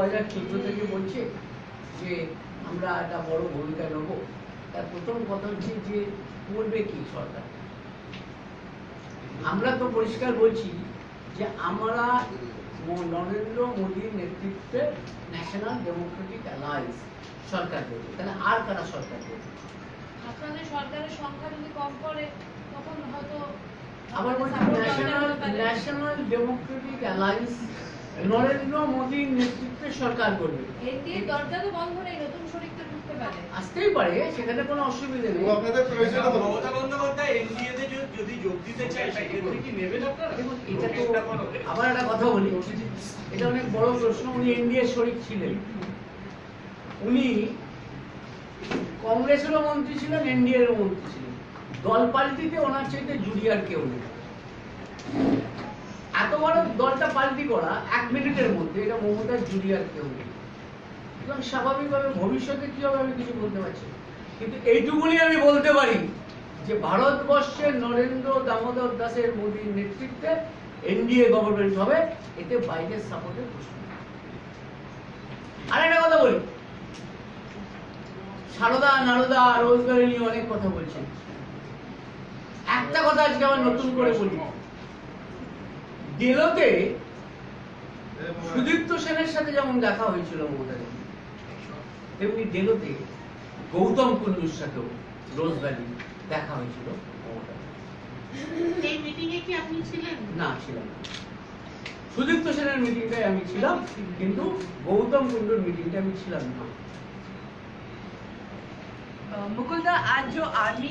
হাজার চোদ্দ থেকে বলছে যে আমরা একটা বড় ভূমিকা নেব। তার প্রথম কথা হচ্ছে যে করবে কি সরকার? আমরা তো পরিষ্কার বলছি যে আমরা নরেন্দ্র মোদীর নেতৃত্বে ন্যাশনাল ডেমোক্রেটিক অ্যালায়েন্স সরকার দেবে তাহলে আর কারা সরকার দেবে আপনাদের সরকারের সংখ্যা যদি কম পড়ে তখন হয়তো আবার national national democratic alliance Narendra মোদীর নেতৃত্বে সরকার করবে। এনডিএ দরজা তো বন্ধ নেই নতুন শরিক তো ঢুকতে পারে। আসতেই পারে সেখানে কোনো অসুবিধা নেই। আপনাদের প্রয়োজন হবে মমতা বন্দ্যোপাধ্যায় এনডিএ তে যদি- যদি যোগ দিতে চায় সেক্ষেত্রে কি নেবেন আপনারা? দেখুন এটা তো আবার একটা কথা বলি। এটা অনেক বড় প্রশ্ন। উনি এনডিএ শরিক ছিলেন। উনি কংগ্রেসেরও মন্ত্রী ছিলেন এনডিএর মন্ত্রী ছিলেন। দল পাল্টিতে ওনার চাইতে জুনিয়র কেউ নেই। এত বড় দলটা পাল্টি করা এক মিনিটের মধ্যে, এটা মমতার জুনিয়র কেউ এবং স্বাভাবিকভাবে ভবিষ্যতে কি হবে আমি কিছু বলতে পারছি কিন্তু এইটুকুনি আমি বলতে পারি যে ভারতবর্ষের নরেন্দ্র দামোদর দাসের মোদীর নেতৃত্বে এনডিএ গভর্নমেন্ট হবে, এতে বাইরের সাপোর্টের প্রশ্ন। আর একটা কথা বলি। সারদা নারদা রোজগারি নিয়ে অনেক কথা বলছেন। একটা কথা আজকে আবার নতুন করে বলি। ডেলোতে সুদীপ্ত সেনের সাথে যেমন দেখা হয়েছিল মমতা ব্যানার্জি, তেমনি ডেলোতে গৌতম কুন্ডুর সাথেও রোজ ভ্যালি দেখা হয়েছিল মমতা ব্যানার্জির। এই মিটিং এ কি আপনি ছিলেন না ছিলাম না। সুদীপ্ত সেনের মিটিংটায় আমি ছিলাম কিন্তু গৌতম কুন্ডুর মিটিংটা আমি ছিলাম না मुकुल दा आज जो आर्मी